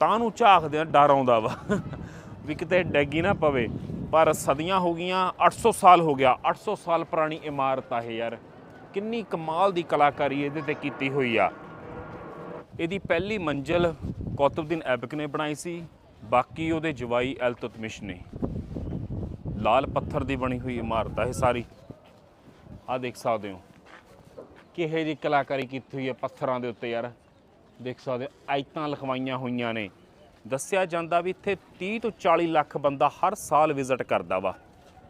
ਤਾਂ ਨੂੰ ਝਾਕਦੇ ਆ ਡਰ ਆਉਂਦਾ ਵਾ। ਵੀ ਕਿਤੇ ਡੈਗੀ ਨਾ ਪਵੇ। ਪਰ ਸਦੀਆਂ ਹੋ ਗਈਆਂ 800 ਸਾਲ ਹੋ ਗਿਆ। 800 ਸਾਲ ਪੁਰਾਣੀ ਇਮਾਰਤ ਆ ਇਹ ਯਾਰ। ਕਿੰਨੀ ਕਮਾਲ ਦੀ ਕਲਾਕਾਰੀ ਇਹਦੇ ਤੇ ਕੀਤੀ ਹੋਈ ਆ। ਇਹਦੀ ਪਹਿਲੀ ਮੰਜ਼ਲ ਕੌਤਬਦੀਨ ਐਬਕ ਨੇ ਬਣਾਈ ਸੀ। ਬਾਕੀ ਉਹਦੇ ਜਵਾਈ ਅਲਤੁਤਮਿਸ਼ ਨੇ। ਲਾਲ ਪੱਥਰ ਦੀ ਬਣੀ ਹੋਈ ਇਮਾਰਤ ਆ ਇਹ ਸਾਰੀ। ਆ ਦੇਖ ਸਕਦੇ ਹੋ। ਕਿਹੇ ਜੀ ਕਲਾਕਾਰੀ ਕੀਤੀ ਹੋਈ ਹੈ ਪੱਥਰਾਂ ਦੇ ਉੱਤੇ ਯਾਰ। ਦੇਖ ਸਕਦੇ ਹੋ, ਆਇਤਾਂ ਲਿਖਵਾਈਆਂ ਹੋਈਆਂ ਨੇ। ਦੱਸਿਆ ਜਾਂਦਾ ਵੀ ਇੱਥੇ 30 ਤੋਂ 40 ਲੱਖ ਬੰਦਾ ਹਰ ਸਾਲ ਵਿਜ਼ਿਟ ਕਰਦਾ ਵਾ।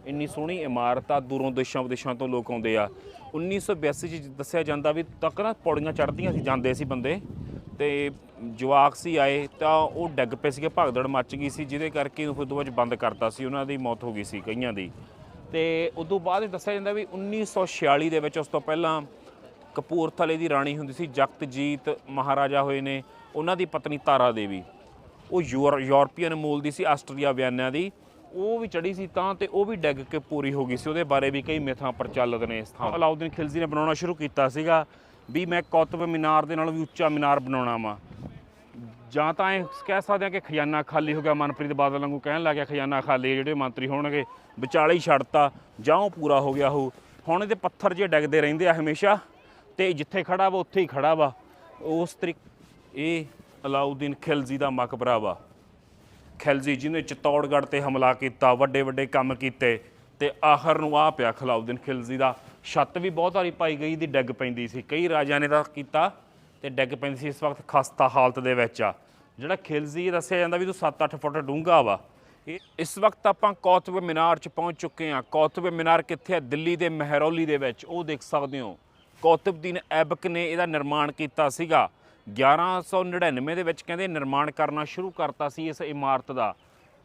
ਇੰਨੀ ਸੋਹਣੀ ਇਮਾਰਤ ਆ, ਦੂਰੋਂ ਦੇਸ਼ਾਂ ਵਿਦੇਸ਼ਾਂ ਤੋਂ ਲੋਕ ਆਉਂਦੇ ਆ। 1982 ਚ ਦੱਸਿਆ ਜਾਂਦਾ ਵੀ ਤੱਕ ਪੌੜੀਆਂ ਚੜ੍ਹਦੀਆਂ ਸੀ, ਜਾਂਦੇ ਸੀ ਬੰਦੇ। ਤੇ ਜਵਾਕ ਸੀ ਆਏ, ਤਾਂ ਉਹ ਡਿੱਗ ਪਏ ਸੀਗੇ, ਭਗਦੜ ਮੱਚ ਗਈ ਸੀ, ਜਿਹਦੇ ਕਰਕੇ ਉਹ ਤੋਂ ਬਾਅਦ ਬੰਦ ਕਰਤਾ ਸੀ, ਉਹਨਾਂ ਦੀ ਮੌਤ ਹੋ ਗਈ ਸੀ, ਕਈਆਂ ਦੀ। ਤੇ ਤੋਂ ਬਾਅਦ ਦੱਸਿਆ ਜਾਂਦਾ ਵੀ 1946 ਦੇ ਵਿੱਚ ਉਸ ਤੋਂ ਪਹਿਲਾਂ ਕਪੂਰਥਲੇ ਦੀ ਰਾਣੀ ਹੁੰਦੀ ਸੀ ਜਗਤਜੀਤ ਮਹਾਰਾਜਾ ਹੋਏ ਨੇ, ਉਹਨਾਂ ਦੀ ਪਤਨੀ ਤਾਰਾ ਦੇਵੀ। ਉਹ ਯੂਰ- ਯੂਰਪੀਅਨ ਮੂਲ ਦੀ ਸੀ, ਆਸਟਰੀਆ ਵਿਆਨਾ ਦੀ। ਉਹ ਵੀ ਚੜੀ ਸੀ ਤਾਂ ਤੇ ਉਹ ਵੀ ਡਿੱਗ ਕੇ ਪੂਰੀ ਹੋ ਗਈ ਸੀ। ਉਹਦੇ ਬਾਰੇ ਵੀ ਕਈ ਮਿਥਾਂ ਪ੍ਰਚਲਿਤ ਨੇ ਇਸ ਥਾਂ। ਅਲਾਉਦੀਨ ਖਿਲਜ਼ੀ ਨੇ ਬਣਾਉਣਾ ਸ਼ੁਰੂ ਕੀਤਾ ਸੀਗਾ ਵੀ ਮੈਂ ਕੌਤਬ ਮੀਨਾਰ ਦੇ ਨਾਲ ਵੀ ਉੱਚਾ ਮੀਨਾਰ ਬਣਾਉਣਾ ਵਾ। ਜਾਂ ਤਾਂ ਇਹ ਕਹਿ ਸਕਦੇ ਆ ਕਿ ਖਜ਼ਾਨਾ ਖਾਲੀ ਹੋ ਗਿਆ, ਮਨਪ੍ਰੀਤ ਬਾਦਲ ਵਾਂਗੂ ਕਹਿਣ ਲੱਗ ਗਿਆ, ਖਜ਼ਾਨਾ ਖਾਲੀ ਜਿਹੜੇ ਮੰਤਰੀ ਹੋਣਗੇ, ਵਿਚਾਲੇ ਹੀ ਛੱਡਤਾ, ਜਾਂ ਉਹ ਪੂਰਾ ਹੋ ਗਿਆ ਉਹ ਹੁਣ ਇਹਦੇ ਪੱਥਰ ਜੇ ਡਿੱਗਦੇ ਰਹਿੰਦੇ ਆ ਹਮੇਸ਼ਾ। ਤੇ ਜਿੱਥੇ ਖੜਾ ਵਾ, ਉੱਥੇ ਹੀ ਖੜਾ ਵਾ। ਉਸ ਤਰੀਕ ਇਹ ਅਲਾਉਦੀਨ ਖਿਲਜ਼ੀ ਦਾ ਮਕਬਰਾ ਵਾ ਖਿਲਜ਼ੀ ਜਿਹਨੇ ਚਿਤੌੜਗੜ੍ਹ ਤੇ ਹਮਲਾ ਕੀਤਾ, ਵੱਡੇ ਵੱਡੇ ਕੰਮ ਕੀਤੇ ਤੇ ਆਖਰ ਨੂੰ ਆ ਪਿਆ ਖਲਾਉਦੀਨ ਖਿਲਜ਼ੀ ਦਾ। ਛੱਤ ਵੀ ਬਹੁਤ ਵਾਰੀ ਪਾਈ ਗਈ ਦੀ, ਡਿੱਗ ਪੈਂਦੀ ਸੀ। ਕਈ ਰਾਜਿਆਂ ਨੇ ਤਾਂ ਕੀਤਾ ਤੇ ਡਿੱਗ ਪੈਂਦੀ ਸੀ। ਇਸ ਵਕਤ ਖਸਤਾ ਹਾਲਤ ਦੇ ਵਿੱਚ ਆ। ਜਿਹੜਾ ਖਿਲਜ਼ੀ ਦੱਸਿਆ ਜਾਂਦਾ ਵੀ ਤੂੰ 7-8 ਫੁੱਟ ਡੂੰਘਾ ਵਾ। ਇਹ ਇਸ ਵਕਤ ਆਪਾਂ ਕੌਤਬ ਮੀਨਾਰ 'ਚ ਪਹੁੰਚ ਚੁੱਕੇ ਹਾਂ। ਕੌਤਬ ਮੀਨਾਰ ਕਿੱਥੇ ਹੈ ਦਿੱਲੀ ਦੇ ਮਹਿਰੌਲੀ ਦੇ ਵਿੱਚ। ਉਹ ਦੇਖ ਸਕਦੇ ਹੋ। ਕੌਤਬਦੀਨ ਐਬਕ ਨੇ ਇਹਦਾ ਨਿਰਮਾਣ ਕੀਤਾ ਸੀਗਾ। 1199 ਦੇ ਵਿੱਚ ਕਹਿੰਦੇ ਨਿਰਮਾਣ ਕਰਨਾ ਸ਼ੁਰੂ ਕਰਤਾ ਸੀ ਇਸ ਇਮਾਰਤ ਦਾ।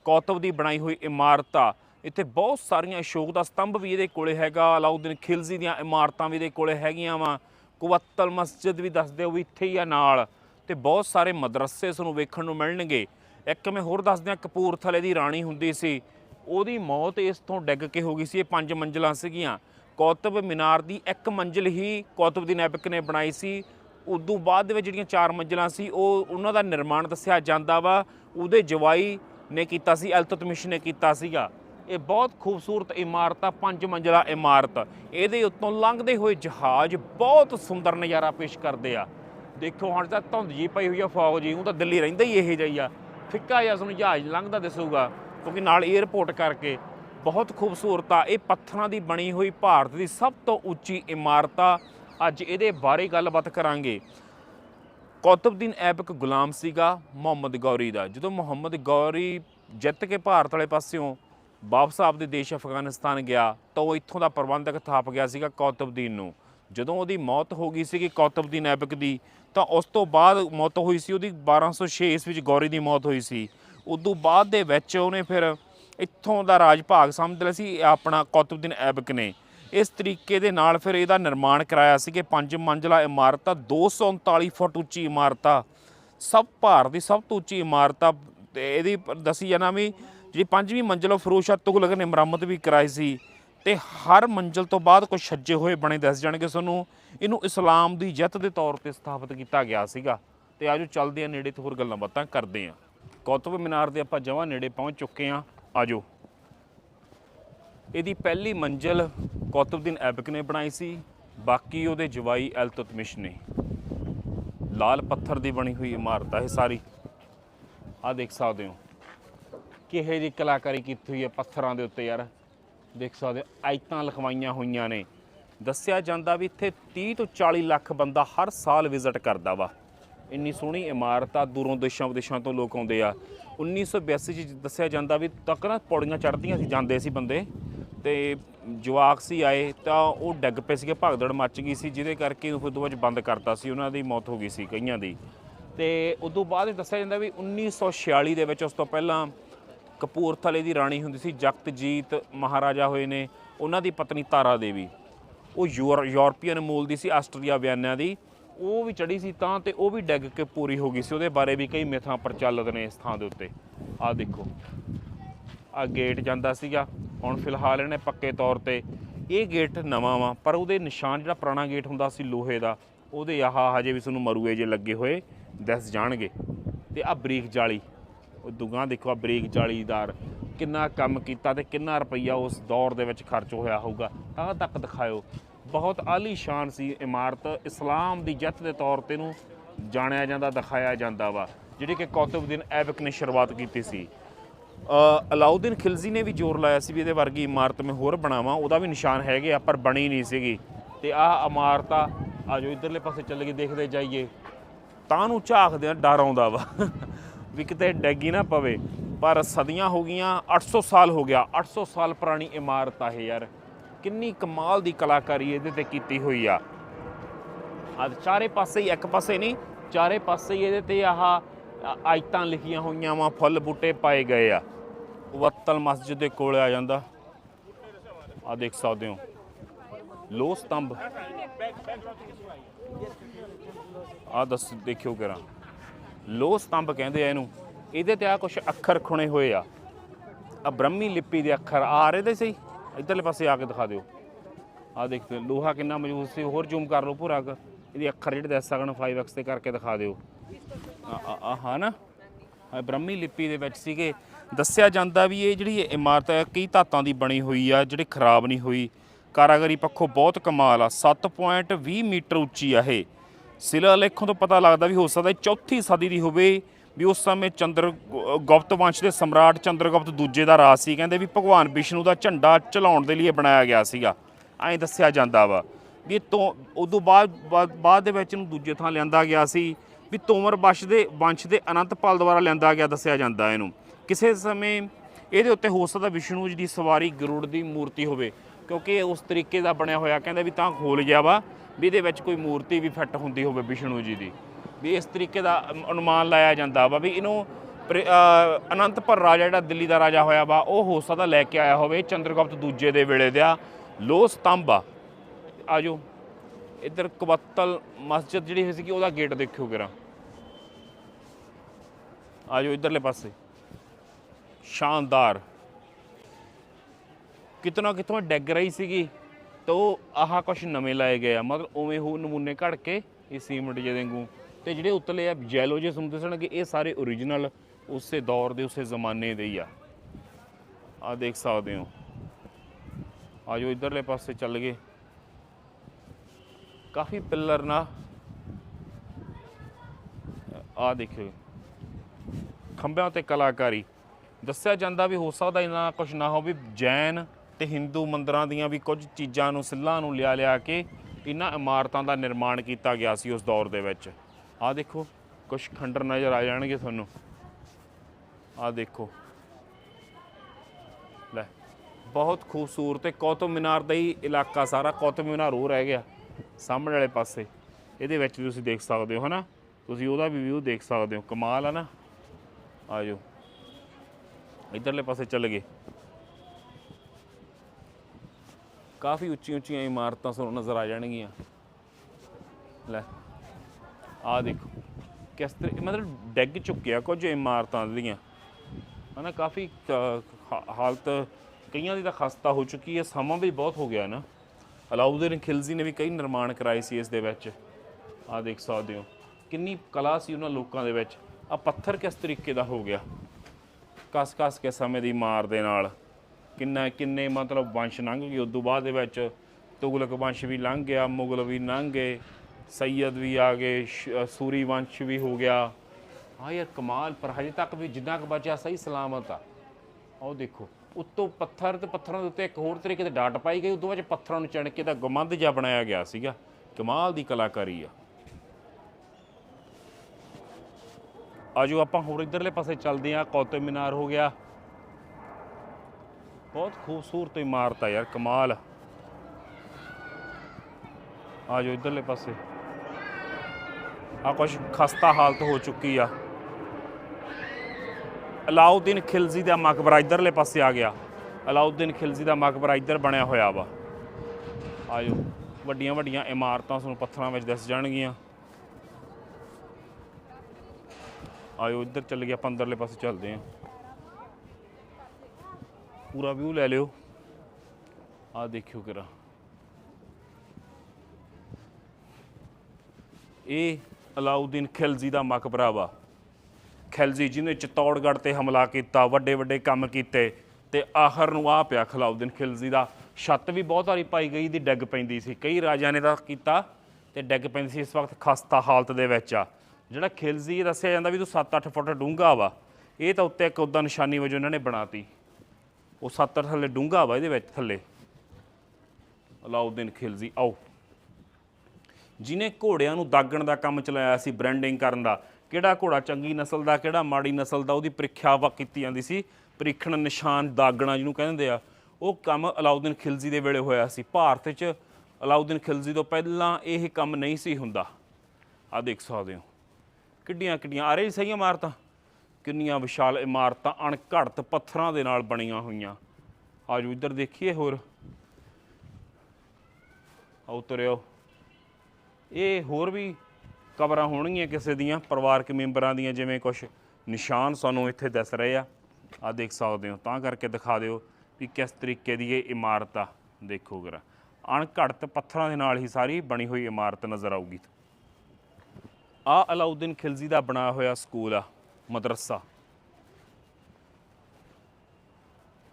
ਕੌਤਬ ਦੀ ਬਣਾਈ ਹੋਈ ਇਮਾਰਤ ਆ। ਇੱਥੇ ਬਹੁਤ ਸਾਰੀਆਂ ਅਸ਼ੋਕ ਦਾ ਸਤੰਭ ਵੀ ਇਹਦੇ ਕੋਲੇ ਹੈਗਾ। ਅਲਾਉਦੀਨ ਖਿਲਜ਼ੀ ਦੀਆਂ ਇਮਾਰਤਾਂ ਵੀ ਇਹਦੇ ਕੋਲੇ ਹੈਗੀਆਂ ਵਾ। ਕੁਵੱਤਲ ਮਸਜਿਦ ਵੀ ਦੱਸਦੇ ਉਹ ਵੀ ਇੱਥੇ ਹੀ ਆ ਨਾਲ। ਤੇ ਬਹੁਤ ਸਾਰੇ ਮਦਰਸੇ ਤੁਹਾਨੂੰ ਵੇਖਣ ਨੂੰ ਮਿਲਣਗੇ। ਇੱਕ ਮੈਂ ਹੋਰ ਦੱਸ ਦਿਆਂ, ਕਪੂਰਥਲੇ ਦੀ ਰਾਣੀ ਹੁੰਦੀ ਸੀ। ਉਹਦੀ ਮੌਤ ਇਸ ਤੋਂ ਡਿੱਗ ਕੇ ਹੋ ਗਈ ਸੀ। ਇਹ ਪੰਜ ਮੰਜ਼ਲਾਂ ਸੀਗੀਆਂ। ਕੌਤਬ ਮੀਨਾਰ ਦੀ ਇੱਕ ਮੰਜ਼ਿਲ ਹੀ ਕੌਤਬਦੀਨ ਐਬਕ ਨੇ ਬਣਾਈ ਸੀ। ਉਦੋਂ ਬਾਅਦ ਦੇ ਵਿੱਚ ਜਿਹੜੀਆਂ ਚਾਰ ਮੰਜ਼ਿਲਾਂ ਸੀ, ਉਹ ਉਹਨਾਂ ਦਾ ਨਿਰਮਾਣ ਦੱਸਿਆ ਜਾਂਦਾ ਵਾ। ਉਹਦੇ ਜਵਾਈ ਨੇ ਕੀਤਾ ਸੀ ਅਲਤਤਮਿਸ਼ ਨੇ ਕੀਤਾ ਸੀਗਾ। ਇਹ ਬਹੁਤ ਖੂਬਸੂਰਤ ਇਮਾਰਤ ਆ, ਪੰਜ ਮੰਜ਼ਲਾ ਇਮਾਰਤ। ਇਹਦੇ ਉੱਤੋਂ ਲੰਘਦੇ ਹੋਏ ਜਹਾਜ਼ ਬਹੁਤ ਸੁੰਦਰ ਨਜ਼ਾਰਾ ਪੇਸ਼ ਕਰਦੇ ਆ। ਦੇਖੋ ਹੁਣ ਤਾਂ ਧੁੰਦ ਜੀ ਪਈ ਹੋਈ ਆ, ਫੌਗ ਜੀ ਉਹ ਤਾਂ ਦਿੱਲੀ ਰਹਿੰਦਾ ਹੀ ਇਹੋ ਜਿਹਾ ਆ। ਫਿੱਕਾ ਜਿਹਾ ਤੁਹਾਨੂੰ ਜਹਾਜ਼ ਲੰਘਦਾ ਦਿਸੂਗਾ, ਕਿਉਂਕਿ ਨਾਲ 에ਅਰਪੋਰਟ ਕਰਕੇ। ਬਹੁਤ ਖੂਬਸੂਰਤ ਆ। ਇਹ ਪੱਥਰਾਂ ਦੀ ਬਣੀ ਹੋਈ ਭਾਰਤ ਦੀ ਸਭ ਤੋਂ ਉੱਚੀ ਇਮਾਰਤ ਆ। ਅੱਜ ਇਹਦੇ ਬਾਰੇ ਗੱਲਬਾਤ ਕਰਾਂਗੇ। ਕੌਤਬਦੀਨ ਐਬਕ ਗੁਲਾਮ ਸੀਗਾ, ਮੁਹੰਮਦ ਗੌਰੀ ਦਾ। ਜਦੋਂ ਮੁਹੰਮਦ ਗੌਰੀ ਜਿੱਤ ਕੇ ਭਾਰਤ ਵਾਲੇ ਪਾਸਿਓਂ ਵਾਪਸ ਆਪਦੇ ਦੇਸ਼ ਅਫਗਾਨਿਸਤਾਨ ਗਿਆ, ਤਾਂ ਉਹ ਇੱਥੋਂ ਦਾ ਪ੍ਰਬੰਧਕ ਥਾਪ ਗਿਆ ਸੀਗਾ ਕੌਤਬਦੀਨ ਨੂੰ। ਜਦੋਂ ਉਹਦੀ ਮੌਤ ਹੋ ਗਈ ਸੀਗੀ ਕੌਤਬਦੀਨ ਐਬਕ ਦੀ, ਤਾਂ ਉਸ ਤੋਂ ਬਾਅਦ ਮੌਤ ਹੋਈ ਸੀ। ਉਹਦੀ 1206 ਈਸਵੀ ਵਿੱਚ ਗੌਰੀ ਦੀ ਮੌਤ ਹੋਈ ਸੀ। ਉਦੋਂ ਬਾਅਦ ਦੇ ਵਿੱਚ ਉਹਨੇ ਫਿਰ ਇੱਥੋਂ ਦਾ ਰਾਜ ਭਾਗ ਸਮਝ ਲਿਆ ਸੀ ਆਪਣਾ ਕੌਤਬਦੀਨ ਐਬਕ ਨੇ। ਇਸ ਤਰੀਕੇ ਦੇ ਨਾਲ ਫਿਰ ਇਹਦਾ ਨਿਰਮਾਣ ਕਰਾਇਆ ਸੀ ਕਿ ਪੰਜ ਮੰਜ਼ਲਾ ਇਮਾਰਤ ਆ 239 ਫੁੱਟ ਉੱਚੀ ਇਮਾਰਤ ਆ। ਸਭ ਭਾਰਤ ਦੀ ਸਭ ਤੋਂ ਉੱਚੀ ਇਮਾਰਤ ਆ, ਤੇ ਇਹਦੀ ਦੱਸੀ ਜਾਣਾ ਵੀ ਜਿਹੜੀ ਪੰਜਵੀਂ ਮੰਜ਼ਲ ਉਹ ਫਿਰੋਜ਼ ਸ਼ਾਹ ਤੁਗਲਕ ਨੇ ਮੁਰੰਮਤ ਵੀ ਕਰਾਈ ਸੀ। ਤੇ ਹਰ ਮੰਜ਼ਲ ਤੋਂ ਬਾਅਦ ਕੁਝ ਛੱਜੇ ਹੋਏ ਬਣੇ ਦੱਸ ਜਾਣਗੇ ਤੁਹਾਨੂੰ। ਇਹਨੂੰ ਇਸਲਾਮ ਦੀ ਜਿੱਤ ਦੇ ਤੌਰ ਤੇ ਸਥਾਪਿਤ ਕੀਤਾ ਗਿਆ ਸੀਗਾ। ਤੇ ਆਜੋ ਚੱਲਦੇ ਆ ਨੇੜੇ ਤੇ ਹੋਰ ਗੱਲਾਂ ਬਾਤਾਂ ਕਰਦੇ ਆ ਕੌਤਬ ਮੀਨਾਰ ਦੇ ਆਪਾਂ ਜਮਾਂ ਨੇੜੇ ਪਹੁੰਚ ਚੁੱਕੇ ਆ ਆਜੋ। ਇਹਦੀ ਪਹਿਲੀ ਮੰਜ਼ਲ ਕੌਤਬਦੀਨ ਐਬਕ ਨੇ ਬਣਾਈ ਸੀ, ਬਾਕੀ ਉਹਦੇ ਜਵਾਈ ਅਲਤੁਤਮਿਸ਼ ਨੇ ਲਾਲ ਪੱਥਰ ਦੀ ਬਣੀ ਹੋਈ ਇਮਾਰਤ ਹੈ ਇਹ ਸਾਰੀ। ਆ ਦੇਖ ਸਕਦੇ ਹੋ। ਕਿਹੇ ਜੀ ਕਲਾਕਾਰੀ ਕੀਤੀ ਹੋਈ ਹੈ ਪੱਥਰਾਂ ਦੇ ਉੱਤੇ ਯਾਰ। ਦੇਖ ਸਕਦੇ ਹੋ, ਆਇਤਾਂ ਲਿਖਵਾਈਆਂ ਹੋਈਆਂ ਨੇ। ਦੱਸਿਆ ਜਾਂਦਾ ਵੀ ਇੱਥੇ 30 ਤੋਂ 40 ਲੱਖ ਬੰਦਾ ਹਰ ਸਾਲ ਵਿਜ਼ਿਟ ਕਰਦਾ ਵਾ। ਇੰਨੀ ਸੋਹਣੀ ਇਮਾਰਤ ਆ, ਦੂਰੋਂ ਦੇਸ਼ਾਂ ਵਿਦੇਸ਼ਾਂ ਤੋਂ ਲੋਕ ਆਉਂਦੇ ਆ। 1982 ਚ ਦੱਸਿਆ ਜਾਂਦਾ ਵੀ ਤੱਕ ਨਾ ਪੌੜੀਆਂ ਚੜ੍ਹਦੀਆਂ ਸੀ, ਜਾਂਦੇ ਸੀ ਬੰਦੇ ਤੇ ਜਵਾਕ ਸੀ ਆਏ ਤਾਂ ਉਹ ਡਿੱਗ ਪਏ ਸੀਗੇ, ਭਗਦੜ ਮੱਚ ਗਈ ਸੀ, ਜਿਹਦੇ ਕਰਕੇ ਉਹ ਤੋਂ ਬਾਅਦ ਬੰਦ ਕਰਤਾ ਸੀ, ਉਹਨਾਂ ਦੀ ਮੌਤ ਹੋ ਗਈ ਸੀ ਕਈਆਂ ਦੀ। ਤੇ ਤੋਂ ਬਾਅਦ ਦੱਸਿਆ ਜਾਂਦਾ ਵੀ 1946 ਦੇ ਵਿੱਚ ਉਸ ਤੋਂ ਪਹਿਲਾਂ ਕਪੂਰਥਲੇ ਦੀ ਰਾਣੀ ਹੁੰਦੀ ਸੀ, ਜਗਤਜੀਤ ਮਹਾਰਾਜਾ ਹੋਏ ਨੇ, ਉਹਨਾਂ ਦੀ ਪਤਨੀ ਤਾਰਾ ਦੇਵੀ ਉਹ ਯੂਰ- ਯੂਰਪੀਅਨ ਮੂਲ ਦੀ ਸੀ ਆਸਟਰੀਆ ਵਿਆਨਾ ਦੀ। ਉਹ ਵੀ ਚੜੀ ਸੀ ਤਾਂ ਤੇ ਉਹ ਵੀ ਡਿੱਗ ਕੇ ਪੂਰੀ ਹੋ ਗਈ ਸੀ। ਉਹਦੇ ਬਾਰੇ ਵੀ ਕਈ ਮਿਥਾਂ ਪ੍ਰਚਲਿਤ ਨੇ ਇਸ ਥਾਂ ਦੇ ਉੱਤੇ। ਆਹ ਦੇਖੋ। ਆ ਗੇਟ ਜਾਂਦਾ ਸੀਗਾ। ਹੁਣ ਫਿਲਹਾਲ ਇਹਨੇ ਪੱਕੇ ਤੌਰ ਤੇ ਇਹ ਗੇਟ ਨਵਾਂ ਵਾ, ਪਰ ਉਹਦੇ ਨਿਸ਼ਾਨ ਜਿਹੜਾ ਪੁਰਾਣਾ ਗੇਟ ਹੁੰਦਾ ਸੀ ਲੋਹੇ ਦਾ, ਉਹਦੇ ਆਹ ਹਜੇ ਵੀ ਤੁਹਾਨੂੰ ਮਰੂਏ ਜੇ ਲੱਗੇ ਹੋਏ ਦੱਸ ਜਾਣਗੇ। ਤੇ ਆ ਬਰੀਕ ਜਾਲੀ, ਉਹ ਦੁਗਾਂ ਦੇਖੋ ਆ ਬਰੀਕ ਜਾਲੀਦਾਰ ਕਿੰਨਾ ਕੰਮ ਕੀਤਾ ਤੇ ਕਿੰਨਾ ਰੁਪਈਆ ਉਸ ਦੌਰ ਦੇ ਵਿੱਚ ਖਰਚ ਹੋਇਆ ਹੋਊਗਾ। ਤਾਂ ਤੱਕ ਦਿਖਾਇਓ। ਬਹੁਤ ਆਲੀ ਸ਼ਾਨ ਸੀ ਇਮਾਰਤ। ਇਸਲਾਮ ਦੀ ਜੱਤ ਦੇ ਤੌਰ ਤੇ ਨੂੰ ਜਾਣਿਆ ਜਾਂਦਾ ਦਿਖਾਇਆ ਜਾਂਦਾ ਵਾ ਜਿਹੜੀ ਕਿ ਕੌਤਬੁਦੀਨ ਐਬਕ ਨੇ ਸ਼ੁਰੂਆਤ ਕੀਤੀ ਸੀ। ਅ, ਅਲਾਉਦੀਨ ਖਿਲਜ਼ੀ ਨੇ ਵੀ ਜ਼ੋਰ ਲਾਇਆ ਸੀ ਵੀ ਇਹਦੇ ਵਰਗੀ ਇਮਾਰਤ ਮੈਂ ਹੋਰ ਬਣਾਵਾਂ ਉਹਦਾ ਵੀ ਨਿਸ਼ਾਨ ਹੈਗੇ ਆ ਪਰ ਬਣੀ ਨਹੀਂ ਸੀਗੀ। ਤੇ ਆਹ ਇਮਾਰਤ ਆ ਆਜੋ ਇਧਰਲੇ ਪਾਸੇ ਚੱਲ ਕੇ ਦੇਖਦੇ ਜਾਈਏ। ਤਾਂ ਨੂੰ ਝਾਕਦੇ ਆ ਡਰ ਆਉਂਦਾ ਵਾ ਵੀ ਕਿਤੇ ਡੈਗੀ ਨਾ ਪਵੇ। ਪਰ ਸਦੀਆਂ ਹੋ ਗਈਆਂ 800 ਸਾਲ ਹੋ ਗਿਆ 800 ਸਾਲ ਪੁਰਾਣੀ ਇਮਾਰਤ ਆ ਇਹ ਯਾਰ। ਕਿੰਨੀ ਕਮਾਲ ਦੀ ਕਲਾਕਾਰੀ ਇਹਦੇ ਤੇ ਕੀਤੀ ਹੋਈ ਆ। ਆ ਚਾਰੇ ਪਾਸੇ ਹੀ ਇੱਕ ਪਾਸੇ ਨਹੀਂ, ਚਾਰੇ ਪਾਸੇ ਹੀ ਇਹਦੇ ਤੇ ਆਹ ਆਇਤਾਂ ਲਿਖੀਆਂ ਹੋਈਆਂ ਵਾ, ਫੁੱਲ ਬੂਟੇ ਪਾਏ ਗਏ ਆ। ਵਤਲ ਮਸਜਿਦ ਦੇ ਕੋਲ ਆ ਜਾਂਦਾ। ਆ ਦੇਖ ਸਕਦੇ ਹੋ। ਲੋ ਸਤੰਭ। ਆ ਦੱਸ, ਦੇਖਿਓ ਕਰਾਂ। ਲੋ ਸਤੰਭ ਕਹਿੰਦੇ ਆ ਇਹਨੂੰ। ਇਹਦੇ ਤੇ ਆ ਕੁਝ ਅੱਖਰ ਖੁਣੇ ਹੋਏ ਆ। ਆ ਬ੍ਰਹਮੀ ਲਿਪੀ ਦੇ ਅੱਖਰ ਆ ਰਹੇ ਦੇ ਸਹੀ? ਇਧਰਲੇ ਪਾਸੇ ਆ ਕੇ ਦਿਖਾ ਦਿਓ। ਆ ਦੇਖਦੇ ਹੋ, ਲੋਹਾ ਕਿੰਨਾ ਮਜ਼ਬੂਤ ਸੀ ਹੋਰ ਜ਼ੂਮ ਕਰ ਲਓ ਪੂਰਾ ਕੁ। ਇਹਦੇ ਅੱਖਰ ਜਿਹੜੇ ਦੱਸ ਸਕਣ 5x ਤੇ ਕਰਕੇ ਦਿਖਾ ਦਿਓ। ਆ ਆ- ਹਾਂ ਨਾ। ਬ੍ਰਹਮੀ ਲਿਪੀ ਦੇ ਵਿੱਚ ਸੀਗੇ। ਦੱਸਿਆ ਜਾਂਦਾ ਵੀ ਇਹ ਜਿਹੜੀ ਇਮਾਰਤ ਹੈ ਕਈ ਧਾਤਾਂ ਦੀ ਬਣੀ ਹੋਈ ਆ ਜਿਹੜੀ ਖਰਾਬ ਨਹੀਂ ਹੋਈ। ਕਾਰਾਗਰੀ ਪੱਖੋਂ ਬਹੁਤ ਕਮਾਲ ਆ 7.20 ਮੀਟਰ ਉੱਚੀ ਆ ਇਹ। ਸਿਲਾ ਲੇਖੋਂ ਤੋਂ ਪਤਾ ਲੱਗਦਾ ਵੀ ਹੋ ਸਕਦਾ ਚੌਥੀ ਸਦੀ ਦੀ ਹੋਵੇ। ਵੀ ਉਸ ਸਮੇਂ ਚੰਦਰ ਗੁਪਤ ਵੰਸ਼ ਦੇ ਸਮਰਾਟ ਚੰਦਰਗੁਪਤ ਦੂਜੇ ਦਾ ਰਾਜ ਸੀ, ਕਹਿੰਦੇ ਵੀ ਭਗਵਾਨ ਵਿਸ਼ਨੂੰ ਦਾ ਝੰਡਾ ਚਲਾਉਣ ਦੇ ਲਈ ਇਹ ਬਣਾਇਆ ਗਿਆ ਸੀਗਾ। ਐਂ ਦੱਸਿਆ ਜਾਂਦਾ ਵਾ ਵੀ ਇਹ ਤੋਂ, ਉਦੋਂ ਬਾਅਦ, ਬਾਅਦ- ਬਾਅਦ ਦੇ ਵਿੱਚ ਇਹਨੂੰ ਦੂਜੇ ਥਾਂ ਲਿਆਂਦਾ ਗਿਆ ਸੀ, ਵੀ ਤੋਮਰ ਵੰਸ਼ ਦੇ ਵੰਸ਼ ਦੇ ਅਨੰਤਪਾਲ ਦੁਆਰਾ ਲਿਆਂਦਾ ਗਿਆ ਦੱਸਿਆ ਜਾਂਦਾ ਇਹਨੂੰ। ਕਿਸੇ ਸਮੇਂ ਇਹਦੇ ਉੱਤੇ ਹੋ ਸਕਦਾ ਵਿਸ਼ਨੂੰ ਜੀ ਦੀ ਸਵਾਰੀ ਗਰੁੜ ਦੀ ਮੂਰਤੀ ਹੋਵੇ, ਕਿਉਂਕਿ ਇਹ ਉਸ ਤਰੀਕੇ ਦਾ ਬਣਿਆ ਹੋਇਆ, ਕਹਿੰਦੇ ਵੀ ਤਾਂ ਖੋਲ ਗਿਆ ਵਾ, ਵੀ ਇਹਦੇ ਵਿੱਚ ਕੋਈ ਮੂਰਤੀ ਵੀ ਫਿੱਟ ਹੁੰਦੀ ਹੋਵੇ ਵਿਸ਼ਨੂੰ ਜੀ ਦੀ। ਵੀ ਇਸ ਤਰੀਕੇ ਦਾ ਅਨੁਮਾਨ ਲਾਇਆ ਜਾਂਦਾ ਵਾ ਵੀ ਇਹਨੂੰ ਪ੍ਰ- ਅ, ਅਨੰਤਪੁਰ ਰਾਜਾ ਜਿਹੜਾ ਦਿੱਲੀ ਦਾ ਰਾਜਾ ਹੋਇਆ ਵਾ ਉਹ ਹੋ ਸਕਦਾ ਲੈ ਕੇ ਆਇਆ ਹੋਵੇ ਚੰਦਰਗੁਪਤ ਦੂਜੇ ਦੇ ਵੇਲੇ ਦਾ ਲੋਹ ਸਤੰਭ ਆ। ਆਜੋ। ਇੱਧਰ ਕਬਤਲ ਮਸਜਿਦ ਜਿਹੜੀ ਹੋਈ ਸੀਗੀ ਉਹਦਾ ਗੇਟ ਦੇਖਿਓ ਕਿਰਾ ਆਜੋ ਇੱਧਰਲੇ ਪਾਸੇ। ਸ਼ਾਨਦਾਰ। ਕਿਤਨਾ ਕਿਤੋਂ ਡੈਗ ਰਹੀ ਸੀਗੀ ਤੋ ਆਹ ਕੁਛ ਨਵੇਂ ਲਾਏ ਗਏ ਆ ਮਤਲਬ ਉਵੇਂ ਹੋ ਨਮੂਨੇ ਘੜ ਕੇ ਇਹ ਸੀਮਿੰਟ ਜਿਹੇ ਵਾਂਗੂ ਤੇ ਜਿਹੜੇ ਉਤਲੇ ਆ ਜੈਲੋ ਜੇ ਤੁਹਾਨੂੰ ਦੱਸਣਗੇ ਇਹ ਸਾਰੇ ਓਰੀਜਨਲ ਉਸੇ ਦੌਰ ਦੇ, ਉਸੇ ਜ਼ਮਾਨੇ ਦੇ ਹੀ ਆ। ਆ ਦੇਖ ਸਕਦੇ ਹੋ। ਆਜੋ ਇਧਰਲੇ ਪਾਸੇ ਚੱਲ ਗਏ। ਕਾਫੀ ਪਿੱਲਰ ਨਾ। ਆ ਦੇਖਿਓ। ਖੰਭਿਆਂ ਤੇ ਕਲਾਕਾਰੀ। ਦੱਸਿਆ ਜਾਂਦਾ ਵੀ ਹੋ ਸਕਦਾ ਇਹਨਾਂ ਕੁਝ ਨਾ ਹੋਵੇ, ਜੈਨ ਤੇ ਹਿੰਦੂ ਮੰਦਰਾਂ ਦੀਆਂ ਵੀ ਕੁਝ ਚੀਜ਼ਾਂ ਨੂੰ, ਸਿੱਲਾਂ ਨੂੰ ਲਿਆ ਲਿਆ ਕੇ ਇਹਨਾਂ ਇਮਾਰਤਾਂ ਦਾ ਨਿਰਮਾਣ ਕੀਤਾ ਗਿਆ ਸੀ ਉਸ ਦੌਰ ਦੇ ਵਿੱਚ। ਆਹ ਦੇਖੋ ਕੁਝ ਖੰਡਰ ਨਜ਼ਰ ਆ ਜਾਣਗੇ ਤੁਹਾਨੂੰ। ਆਹ ਦੇਖੋ। ਲੈ, ਬਹੁਤ ਖੂਬਸੂਰਤ ਤੇ ਕੌਤਬ ਮੀਨਾਰ ਦਾ ਹੀ ਇਲਾਕਾ ਸਾਰਾ, ਕੌਤਬ ਮੀਨਾਰ ਹੋ ਰਹਿ ਗਿਆ, ਸਾਹਮਣੇ ਵਾਲੇ ਪਾਸੇ। ਇਹਦੇ ਵਿੱਚ ਵੀ ਤੁਸੀਂ ਦੇਖ ਸਕਦੇ ਹੋ, ਹਨਾ? ਤੁਸੀਂ ਉਹਦਾ ਵੀ ਵਿਊ ਦੇਖ ਸਕਦੇ ਹੋ। ਕਮਾਲ ਆ ਨਾ। ਆਜੋ ਇਧਰਲੇ ਪਾਸੇ ਚੱਲ ਗਏ। ਕਾਫੀ ਉੱਚੀ ਉੱਚੀਆਂ ਇਮਾਰਤਾਂ ਤੁਹਾਨੂੰ ਨਜ਼ਰ ਆ ਜਾਣਗੀਆਂ। ਲੈ। ਆ ਦੇਖੋ, ਕਿਸ ਤਰ੍ਹਾਂ ਮਤਲਬ ਡਿੱਗ ਚੁੱਕਿਆ ਕੁਝ ਇਮਾਰਤਾਂ ਦੀਆਂ। ਹਨਾ, ਕਾਫੀ ਹਾਲਤ, ਕਈਆਂ ਦੀ ਤਾਂ ਖਸਤਾ ਹੋ ਚੁੱਕੀ ਹੈ, ਸਮਾਂ ਵੀ ਬਹੁਤ ਹੋ ਗਿਆ ਨਾ। ਅਲਾਉਦੀਨ ਖਿਲਜ਼ੀ ਨੇ ਵੀ ਕਈ ਨਿਰਮਾਣ ਕਰਾਏ ਸੀ ਇਸ ਦੇ ਵਿੱਚ। ਆ ਦੇਖ ਸਕਦੇ ਹੋ, ਕਿੰਨੀ ਕਲਾ ਸੀ ਉਹਨਾਂ ਲੋਕਾਂ ਦੇ ਵਿੱਚ। ਆ ਪੱਥਰ ਕਿਸ ਤਰੀਕੇ ਦਾ ਹੋ ਗਿਆ। ਕਸ ਕਸ ਕੇ ਸਮੇਂ ਦੀ ਮਾਰ ਦੇ ਨਾਲ। ਕਿੰਨਾ, ਕਿੰਨੇ ਮਤਲਬ ਵੰਸ਼ ਲੰਘ ਗਏ, ਉਦੋਂ ਬਾਅਦ ਦੇ ਵਿੱਚ ਤੁਗਲਕ ਵੰਸ਼ ਵੀ ਲੰਘ ਗਿਆ, ਮੁਗਲ ਵੀ ਲੰਘ ਗਏ। ਸੈਯਦ ਵੀ ਆ ਗਏ ਸ਼- ਅ, ਸੂਰੀ ਵੰਸ਼ ਵੀ ਹੋ ਗਿਆ। ਹਾਂ ਯਾਰ ਕਮਾਲ ਪਰ ਹਜੇ ਤੱਕ ਵੀ ਜਿੰਨਾ ਕੁ ਬਚਿਆ ਸਹੀ ਸਲਾਮਤ ਆ। ਉਹ ਦੇਖੋ ਉੱਤੋਂ ਪੱਥਰ ਤੇ ਪੱਥਰਾਂ ਦੇ ਉੱਤੇ ਇੱਕ ਹੋਰ ਤਰੀਕੇ ਦੇ ਡਾਟ ਪਾਈ ਗਈ ਉਦੋਂ ਬਾਅਦ 'ਚ ਪੱਥਰਾਂ ਨੂੰ ਚਣ ਦਾ ਗਮੰਦ ਜਿਹਾ ਬਣਾਇਆ ਗਿਆ ਸੀਗਾ। ਕਮਾਲ ਦੀ ਕਲਾਕਾਰੀ ਆ। ਆਜੋ ਆਪਾਂ ਹੋਰ ਇਧਰਲੇ ਪਾਸੇ ਚੱਲਦੇ ਆ ਕੌਤਬ ਮੀਨਾਰ ਹੋ ਗਿਆ। ਬਹੁਤ ਖੂਬਸੂਰਤ ਇਮਾਰਤ ਆ ਯਾਰ ਕਮਾਲ। ਆ ਆਜੋ ਇਧਰਲੇ ਪਾਸੇ। ਆ ਕੁਝ ਖਸਤਾ ਹਾਲਤ ਹੋ ਚੁੱਕੀ ਆ। ਅਲਾਉਦੀਨ ਖਿਲਜ਼ੀ ਦਾ ਮਕਬਰਾ ਇਧਰਲੇ ਪਾਸੇ ਆ ਗਿਆ। ਅਲਾਉਦੀਨ ਖਿਲਜ਼ੀ ਦਾ ਮਕਬਰਾ ਇੱਧਰ ਬਣਿਆ ਹੋਇਆ ਵਾ। ਆਜੋ ਵੱਡੀਆਂ ਵੱਡੀਆਂ ਇਮਾਰਤਾਂ ਤੁਹਾਨੂੰ ਪੱਥਰਾਂ ਵਿੱਚ ਦਿਸ ਜਾਣਗੀਆਂ। ਆਇਓ ਇੱਧਰ ਚੱਲ ਗਿਆ ਆਪਾਂ ਅੰਦਰਲੇ ਪਾਸੇ ਚੱਲਦੇ ਆਂ। ਪੂਰਾ ਵਿਊ ਲੈ ਲਿਓ। ਆ ਦੇਖਿਓ ਕਿਰਾ ਇਹ ਅਲਾਉਦੀਨ ਖਿਲਜ਼ੀ ਦਾ ਮਕਬਰਾ ਵਾ ਖਿਲਜ਼ੀ ਜਿਹਨੇ ਚਿਤੌੜਗੜ੍ਹ ਤੇ ਹਮਲਾ ਕੀਤਾ, ਵੱਡੇ ਵੱਡੇ ਕੰਮ ਕੀਤੇ ਤੇ ਆਖਰ ਨੂੰ ਆ ਪਿਆ ਖਲਾਉਦੀਨ ਖਿਲਜ਼ੀ ਦਾ। ਛੱਤ ਵੀ ਬਹੁਤ ਵਾਰੀ ਪਾਈ ਗਈ ਦੀ ਡਿੱਗ ਪੈਂਦੀ ਸੀ। ਕਈ ਰਾਜਿਆਂ ਨੇ ਤਾਂ ਕੀਤਾ ਤੇ ਡਿੱਗ ਪੈਂਦੀ ਸੀ ਇਸ ਵਕਤ ਖਸਤਾ ਹਾਲਤ ਦੇ ਵਿੱਚ ਆ। ਜਿਹੜਾ ਖਿਲਜ਼ੀ ਇਹ ਦੱਸਿਆ ਜਾਂਦਾ ਵੀ ਤੂੰ 7-8 ਫੁੱਟ ਡੂੰਘਾ ਵਾ, ਇਹ ਤਾਂ ਉੱਤੇ ਇੱਕ ਉਦਾਂ ਨਿਸ਼ਾਨੀ ਵਜੋਂ ਇਹਨਾਂ ਨੇ ਬਣਾਤੀ। ਉਹ 7 ਥੱਲੇ ਡੂੰਘਾ ਵਾ ਇਹਦੇ ਵਿੱਚ ਥੱਲੇ। ਅਲਾਉਦੀਨ ਖਿਲਜ਼ੀ, ਆਓ। ਜਿਨੇ ਘੋੜਿਆਂ ਨੂੰ ਦਾਗਣ ਦਾ ਕੰਮ ਚਲਾਇਆ ਸੀ ਬ੍ਰਾਂਡਿੰਗ ਕਰਨ ਦਾ। ਕਿਹੜਾ ਘੋੜਾ ਚੰਗੀ ਨਸਲ ਦਾ, ਕਿਹੜਾ ਮਾੜੀ ਨਸਲ ਦਾ, ਉਹਦੀ ਪ੍ਰੀਖਿਆ ਵਾ ਕੀਤੀ ਜਾਂਦੀ ਸੀ। ਪ੍ਰੀਖਣ ਨਿਸ਼ਾਨ ਦਾਗਣਾ ਜਿਹਨੂੰ ਕਹਿੰਦੇ ਆ, ਉਹ ਕੰਮ ਅਲਾਉਦੀਨ ਖਿਲਜ਼ੀ ਦੇ ਵੇਲੇ ਹੋਇਆ ਸੀ। ਭਾਰਤ 'ਚ ਅਲਾਉਦੀਨ ਖਿਲਜ਼ੀ ਤੋਂ ਪਹਿਲਾਂ ਇਹ ਕੰਮ ਨਹੀਂ ਸੀ ਹੁੰਦਾ। ਆ ਦੇਖ ਸਕਦੇ ਹੋ। ਕਿੱਡੀਆਂ ਕਿੱਡੀਆਂ ਆ ਰਹੀ ਸਹੀ ਇਮਾਰਤਾਂ। ਕਿੰਨੀਆਂ ਵਿਸ਼ਾਲ ਇਮਾਰਤਾਂ ਅਣਘੜਤ ਪੱਥਰਾਂ ਦੇ ਨਾਲ ਬਣੀਆਂ ਹੋਈਆਂ। ਆਜੋ ਇੱਧਰ ਦੇਖੀਏ ਹੋਰ। ਆਓ, ਤੁਰਿਓ। ਇਹ ਹੋਰ ਵੀ ਕਬਰਾਂ ਹੋਣਗੀਆਂ ਕਿਸੇ ਦੀਆਂ, ਪਰਿਵਾਰਕ ਮੈਂਬਰਾਂ ਦੀਆਂ, ਜਿਵੇਂ ਕੁਝ ਨਿਸ਼ਾਨ ਸਾਨੂੰ ਇੱਥੇ ਦਿਸ ਰਹੇ ਆ। ਆ ਦੇਖ ਸਕਦੇ ਹੋ, ਤਾਂ ਕਰਕੇ ਦਿਖਾ ਦਿਓ ਵੀ ਕਿਸ ਤਰੀਕੇ ਦੀ ਇਹ ਇਮਾਰਤ ਆ, ਦੇਖੋ ਜਰਾ। ਅਣਘੜਤ ਪੱਥਰਾਂ ਦੇ ਨਾਲ ਹੀ ਸਾਰੀ ਬਣੀ ਹੋਈ ਇਮਾਰਤ ਨਜ਼ਰ ਆਊਗੀ। ਆ ਅਲਾਉਦੀਨ ਖਿਲਜ਼ੀ ਦਾ ਬਣਾਇਆ ਹੋਇਆ ਸਕੂਲ ਆ, ਮਦਰਸਾ।